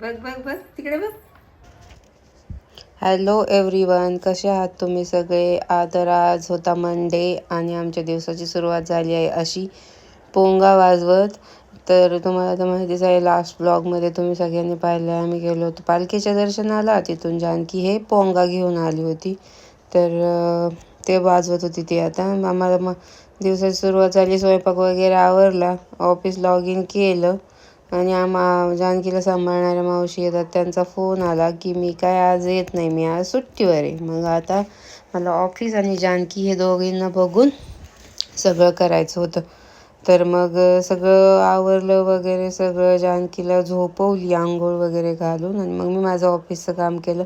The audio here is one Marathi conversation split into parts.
बघ बघ बघ. तिकडे बघ. हॅलो एव्हरीवन कसे आहात तुम्ही सगळे? आ आज होता मंडे आणि आमच्या दिवसाची सुरुवात झाली आहे अशी. पोंगा वाजवत. तर तुम्हाला तर माहितीच आहे लास्ट ब्लॉगमध्ये तुम्ही सगळ्यांनी पाहिलं आम्ही गेलो होतो पालखीच्या दर्शनाला. तिथून जानकी हे पोंगा घेऊन आली होती. तर ते वाजवत होती ती आता. आम्हाला मग दिवसाची सुरुवात झाली. स्वयंपाक वगैरे आवरला. ऑफिस लॉग इन केलं. आणि आम्हा जानकीला सांभाळणाऱ्या मावशी येतात. त्यांचा फोन आला की मी काय आज येत नाही मी आज सुट्टीवर आहे. मग आता मला ऑफिस आणि जानकी हे दोघींना बघून सगळं करायचं होतं. तर मग सगळं आवरलं वगैरे सगळं जानकीला झोपवली आंघोळ वगैरे घालून आणि मग मी माझं ऑफिसचं काम केलं.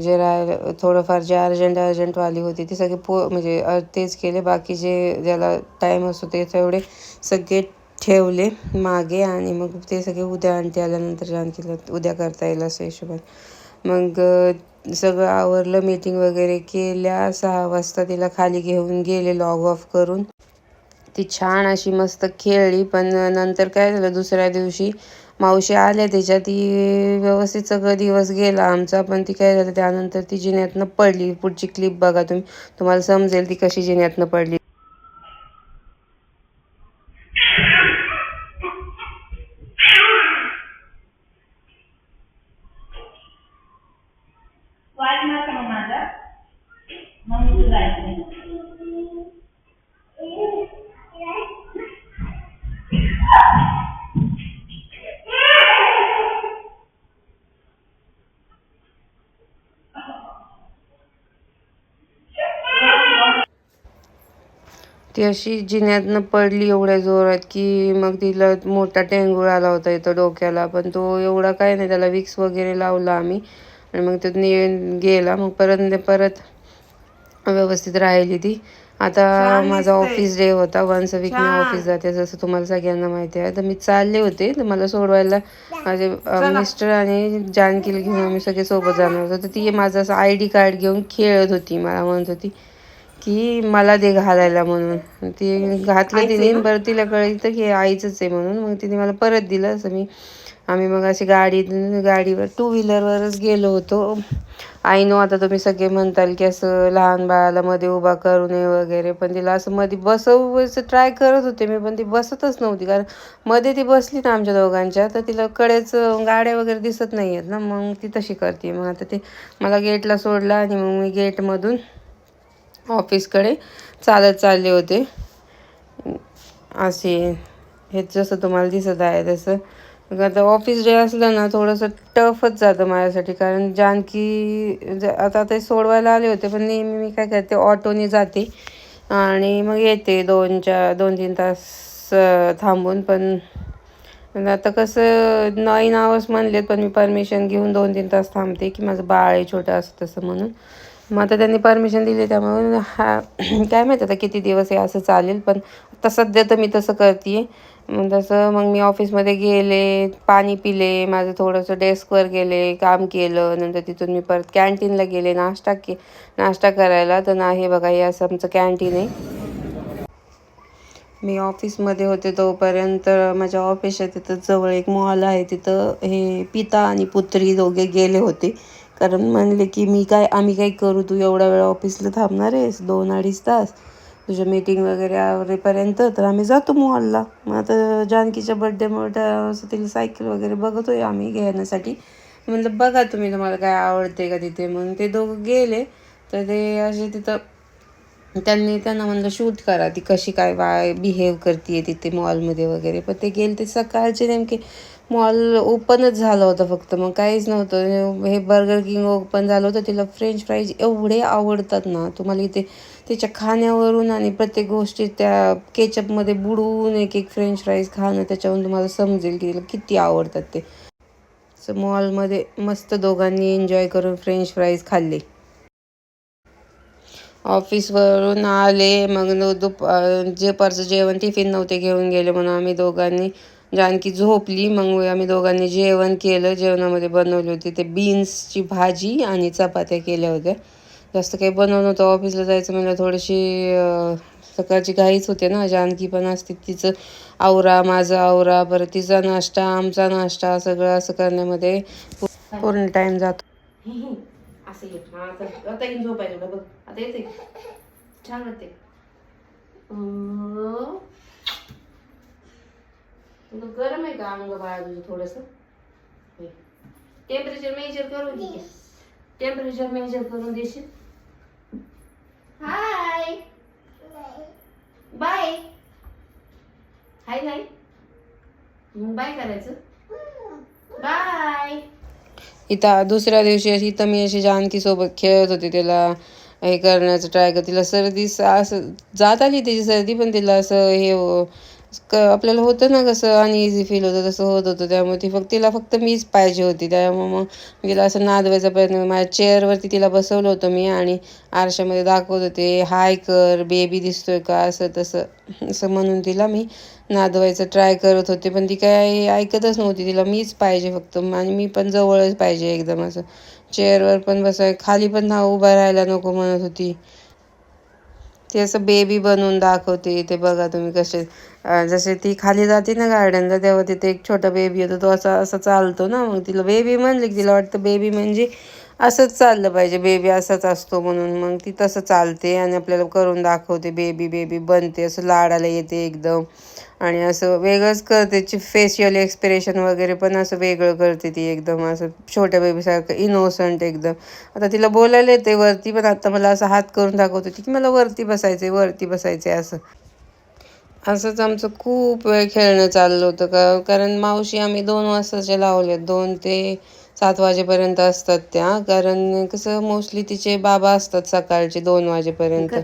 जे राहिलं थोडंफार जे अर्जंट अर्जंटवाली होती ती सगळे पो म्हणजे तेच केले. बाकीचे ज्याला टाईम असतो ते तेवढे सगळे ठेवले मागे आणि मग ते सगळे उद्या आणते आल्यानंतर जानकीला उद्या करता येईल असं हिशोबाने. मग सगळं आवरलं मीटिंग वगैरे केल्या सहा वाजता तिला खाली घेऊन गेले लॉग ऑफ करून. ती छान अशी मस्त खेळली पण नंतर काय झालं दुसऱ्या दिवशी मावशी आल्या त्याच्या ती व्यवस्थित सगळं दिवस गेला आमचा पण ती काय झालं त्यानंतर ती जिन्यातनं पडली. पुढची क्लिप बघा तुम्ही. तुम्हाला समजेल ती कशी जिन्यातनं पडली. वाट नका मग माझा. मग तू ती अशी जिन्यातनं पडली एवढ्या जोरात की मग तिला मोठा टेंगूळ आला होता इथं डोक्याला पण तो एवढा काय नाही त्याला विक्स वगैरे लावला आम्ही. आणि मग तो ने गेला. मग परत परत व्यवस्थित राहिली ती. आता माझा ऑफिस डे होता. वन्स अ वीक मी ऑफिस जाते. जसं तुम्हाला सगळ्यांना माहिती आहे. तर मी चालले होते. तर मला सोडवायला माझे मिस्टर आणि जानकीला घेऊन आम्ही सगळे सोबत जाणार होतो. तर ती माझं असं आय डी कार्ड घेऊन खेळत होती. मला म्हणत होती की मला दे घालायला म्हणून. ती घातलं तिने. बरं तिला कळलं की हे आईचंच आहे म्हणून. मग तिने मला परत दिलं. असं मी आम्ही मग अशी गाडी गाडीवर टू व्हीलरवरच गेलो होतो. आई नो आता तुम्ही सगळे म्हणताल की असं लहान बाळाला मध्ये उभा करू नये वगैरे पण तिला असं मध्ये बसवायचं ट्राय करत होते मी पण ती बसतच नव्हती. कारण मध्ये ती बसली ना आमच्या दोघांच्या तर तिला कडेच गाड्या वगैरे दिसत नाही आहेत ना. मग ती तशी करते. मग आता ते मला गेटला सोडला आणि मग मी गेटमधून ऑफिसकडे चालत चालले होते. असे हे जसं तुम्हाला दिसत आहे तसं. आता ऑफिस डे असलं ना थोडंसं टफच जातं माझ्यासाठी. कारण जानकी ज- आता ते सोडवायला आले होते पण नेहमी मी काय करते ऑटोने जाते. आणि मग येते दोनच्या दोन तीन तास थांबून. पण आता कसं नाईन आवर्स म्हणलेत पण मी परमिशन घेऊन दोन तीन तास थांबते की माझं बाळ आहे छोटं असं तसं म्हणून. मग आता त्यांनी परमिशन दिली त्यामुळे हा काय माहीत आता किती दिवस हे असं चालेल. पण आता सध्या तर मी तसं करते आहे तसं मग मी ऑफिसमध्ये गेले पाणी पिले माझं थोडंसं डेस्कवर गेले काम केलं नंतर तिथून मी परत कॅन्टीनला गेले नाश्ता के नाश्ता करायला. तर नाही बघा हे असं आमचं कॅन्टीन आहे. मी ऑफिसमध्ये होते तोपर्यंत माझ्या ऑफिसच्या तिथं जवळ एक मॉल आहे. तिथं हे पिता आणि पुत्री दोघे गेले होते. कारण म्हणले की मी काय आम्ही काय करू? तू एवढा वेळ ऑफिसला थांबणार आहेस? दोन अडीच तास? तुझ्या मीटिंग वगैरे आवरेपर्यंत तर आम्ही जातो मॉलला मग आता जानकीच्या बड्डेमुळे असं तिला सायकल वगैरे बघतोय आम्ही घेण्यासाठी. म्हटलं बघा तुम्ही तुम्हाला काय आवडते का तिथे? मग ते दोघं गेले. तर ते असे तिथं त्यांनी त्यांना म्हणलं शूट करा. ती कशी काय वाय बिहेव करते तिथे मॉलमध्ये वगैरे. पण ते गेले ते सकाळचे नेमके मॉल ओपनच झालं होतं फक्त. मग काहीच नव्हतं. हे बर्गर किंग ओपन झालं होतं तिला फ्रेंच फ्राईज एवढे आवडतात ना तुम्हाला इथे तिच्या खाण्यावरून आणि प्रत्येक गोष्टी त्या केचपमध्ये बुडवून एक एक फ्रेंच फ्राईज खाणं त्याच्यावरून तुम्हाला समजेल की तिला किती आवडतात ते. सो मॉलमध्ये मस्त दोघांनी एन्जॉय करून फ्रेंच फ्राईज खाल्ले. ऑफिसवरून आले मग दुप जे परचं जेवण टिफिन नव्हते घेऊन गेले म्हणून आम्ही दोघांनी जानकी झोपली मग आम्ही दोघांनी जेवण केलं. जेवणामध्ये बनवली होती ते बीन्सची भाजी आणि चपात्या केल्या होत्या. जास्त काही बनवलं नव्हतं. ऑफिसला जायचं म्हणजे थोडीशी सकाळची घाईच होते ना. जानकी पण असते तिचं आवरा माझा आवरा परत तिचा नाश्ता आमचा नाश्ता सगळं असं करण्यामध्ये पूर्ण टाइम जातो. असं आता झोपायला. बघ. आता येते. छान वाटते तुला गरम आहे का अंग बाळा तुझं थोडस? टेम्परेचर मेजर करून दे. टेम्परेचर मेजर करून देशील? हाय बाय हाय नाही मग बाय करायचं. बाय इथं दुसऱ्या दिवशी अशी इथं मी अशी जानकी सोबत खेळत होते. तिला हे करण्याचं ट्राय कर तिला सर्दी स- असं जात आली तिची सर्दी पण तिला असं हो- क- आपल्याला होतं ना कसं अनइझी फील होतं तसं होत होतं. त्यामुळे ती फक्त तिला फक्त मीच पाहिजे होती. त्यामुळे मग मी तिला असं नादवायचा प्रयत्न माझ्या चेअरवरती तिला बसवलं होतं मी आणि आरशामध्ये दाखवत होते हाय कर बेबी दिसतोय का? असं तसं असं म्हणून तिला मी नादवायचं ट्राय करत होते. पण ती काय ऐकतच नव्हती. तिला मीच पाहिजे फक्त. आणि मी पण जवळच पाहिजे एकदम असं. चेअरवर पण बसाय खाली पण ना उभा राहायला नको म्हणत होती. ते असं बेबी बनवून दाखवते. ते बघा तुम्ही कसे जसे ती खाली जाते ना गार्डनला तेव्हा तिथे एक छोटा बेबी होतो तो असा असा चालतो ना. मग तिला बेबी म्हणले की तिला वाटतं बेबी म्हणजे असंच चाललं पाहिजे. बेबी असाच असतो म्हणून मग ती तसं चालते आणि आपल्याला करून दाखवते. बेबी बेबी बनते असं लाडाला येते एकदम. आणि असं वेगळंच करते. फेशियल एक्सप्रेशन वगैरे पण असं वेगळं करते ती एकदम. असं छोट्या बेबीसारखं इनोसंट एकदम. आता तिला बोलायला येते वरती पण आता मला असं हात करून दाखवतो की मला वरती बसायचंय वरती बसायचंय असं. असंच आमचं खूप वेळ खेळणं चाललं होतं का? कारण मावशी आम्ही दोन वाजताचे लावले. दोन ते सात वाजेपर्यंत असतात त्या. कारण कसं मोस्टली तिचे बाबा असतात सकाळचे दोन वाजेपर्यंत.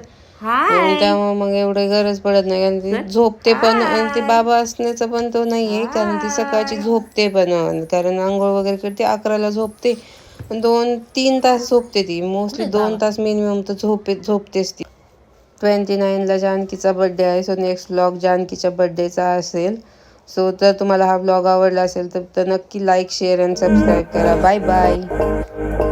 आणि त्यामुळे मग एवढी गरज पडत नाही. कारण ती झोपते पण आणि ते बाबा असण्याचा पण तो नाहीये. कारण ती सकाळची झोपते पण. कारण आंघोळ वगैरे करते अकराला झोपते. पण दोन तीन तास झोपते ती. मोस्टली दोन तास मिनिमम तर झोपे झोपतेच ती. ट्वेंटी नाईनला जानकीचा बड्डे आहे सो नेक्स्ट ब्लॉग जानकीच्या बड्डेचा असेल. सो जर तुम्हाला हा ब्लॉग आवडला असेल तर तर नक्की लाईक शेअर अँड सबस्क्राईब करा. Bye bye